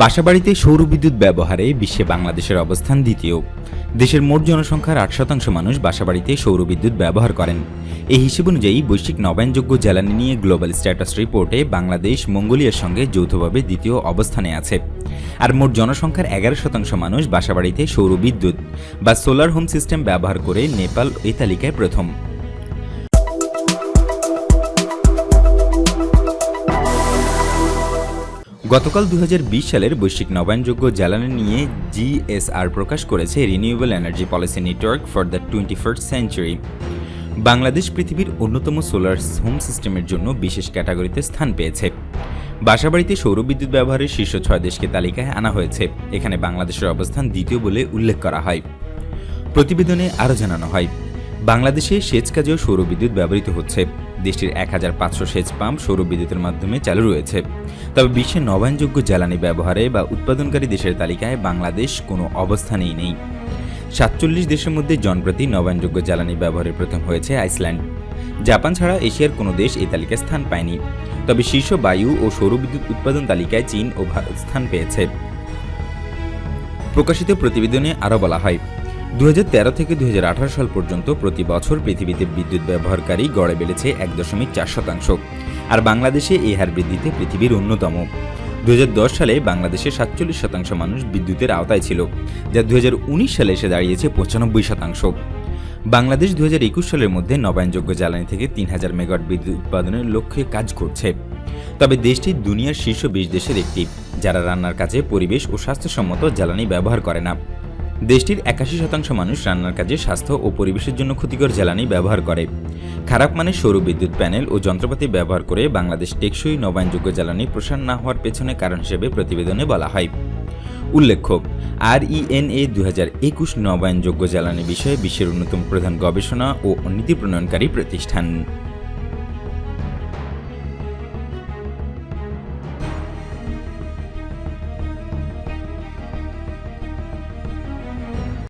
বাসাবাড়িতে সৌরবিদ্যুৎ ব্যবহারে বিশ্বে বাংলাদেশের অবস্থান দ্বিতীয়। দেশের মোট জনসংখ্যার আট শতাংশ মানুষ বাসাবাড়িতে সৌরবিদ্যুৎ ব্যবহার করেন। এই হিসেব অনুযায়ী বৈশ্বিক নবায়নযোগ্য জ্বালানি নিয়ে গ্লোবাল স্ট্যাটাস রিপোর্টে বাংলাদেশ মঙ্গোলিয়ার সঙ্গে যৌথভাবে দ্বিতীয় অবস্থানে আছে। আর মোট জনসংখ্যার এগারো শতাংশ মানুষ বাসাবাড়িতে সৌরবিদ্যুৎ বা সোলার হোম সিস্টেম ব্যবহার করে নেপাল এই তালিকায় প্রথম। গতকাল দু হাজার বিশ সালের বৈশ্বিক নবায়নযোগ্য জ্বালানি নিয়ে জিএসআর প্রকাশ করেছে renewable energy policy network for the twenty first century Bangladesh পৃথিবীর অন্যতম সোলার হোম সিস্টেমের জন্য বিশেষ ক্যাটাগরিতে স্থান পেয়েছে। বাসাবাড়িতে সৌরবিদ্যুৎ ব্যবহারের শীর্ষ ছয় দেশকে তালিকায় আনা হয়েছে। এখানে বাংলাদেশের অবস্থান দ্বিতীয় বলে উল্লেখ করা হয়। প্রতিবেদনে আরও জানানো হয়। বাংলাদেশে সেচ কাজেও সৌরবিদ্যুৎ ব্যবহৃত হচ্ছে। দেশটির এক হাজার পাঁচশো সেচ পাম্প সৌরবিদ্যুতের মাধ্যমে চালু রয়েছে। তবে বিশ্বের নবায়নযোগ্য জ্বালানি ব্যবহারে বা উৎপাদনকারী দেশের তালিকায় বাংলাদেশ কোনো অবস্থানেই নেই। সাতচল্লিশ দেশের মধ্যে জনপ্রতি নবায়নযোগ্য জ্বালানি ব্যবহারের প্রথম হয়েছে আইসল্যান্ড। জাপান ছাড়া এশিয়ার কোনো দেশ এই তালিকায় স্থান পায়নি। তবে শীর্ষ বায়ু ও সৌরবিদ্যুৎ উৎপাদন তালিকায় চীন ও ভারত স্থান পেয়েছে। প্রকাশিত প্রতিবেদনে আরও বলা হয় দুই হাজার তেরো থেকে দু হাজার আঠারো সাল পর্যন্ত প্রতি বছর পৃথিবীতে বিদ্যুৎ ব্যবহারকারী গড়ে বেড়েছে এক দশমিক চার শতাংশ। আর বাংলাদেশে এই হার বৃদ্ধিতে পৃথিবীর অন্যতম। দু হাজার দশ সালে বাংলাদেশে সাতচল্লিশ শতাংশ মানুষ বিদ্যুতের আওতায় ছিল, যা দুই হাজার উনিশ সালে এসে দাঁড়িয়েছে পঁচানব্বই শতাংশ। বাংলাদেশ দু হাজার একুশ সালের মধ্যে নবায়নযোগ্য জ্বালানি থেকে তিন হাজার মেগাওয়াট বিদ্যুৎ উৎপাদনের লক্ষ্যে কাজ করছে। তবে দেশটি দুনিয়ার শীর্ষ বিশ দেশের একটি, যারা রান্নার কাজে, পরিবেশ ও স্বাস্থ্যসম্মত জ্বালানি ব্যবহার করে না। দেশটির একাশি শতাংশ মানুষ রান্নার কাজে স্বাস্থ্য ও পরিবেশের জন্য ক্ষতিকর জ্বালানি ব্যবহার করে। খারাপ মানের সৌর বিদ্যুৎ প্যানেল ও যন্ত্রপাতি ব্যবহার করে বাংলাদেশ টেকসই নবায়নযোগ্য জ্বালানি প্রসার না হওয়ার পেছনে কারণ হিসেবে প্রতিবেদনে বলা হয়। উল্লেখ্য আর ইএনএ দু হাজার একুশ নবায়নযোগ্য জ্বালানি বিষয়ে বিশ্বের অন্যতম প্রধান গবেষণা ও নীতি প্রণয়নকারী প্রতিষ্ঠান।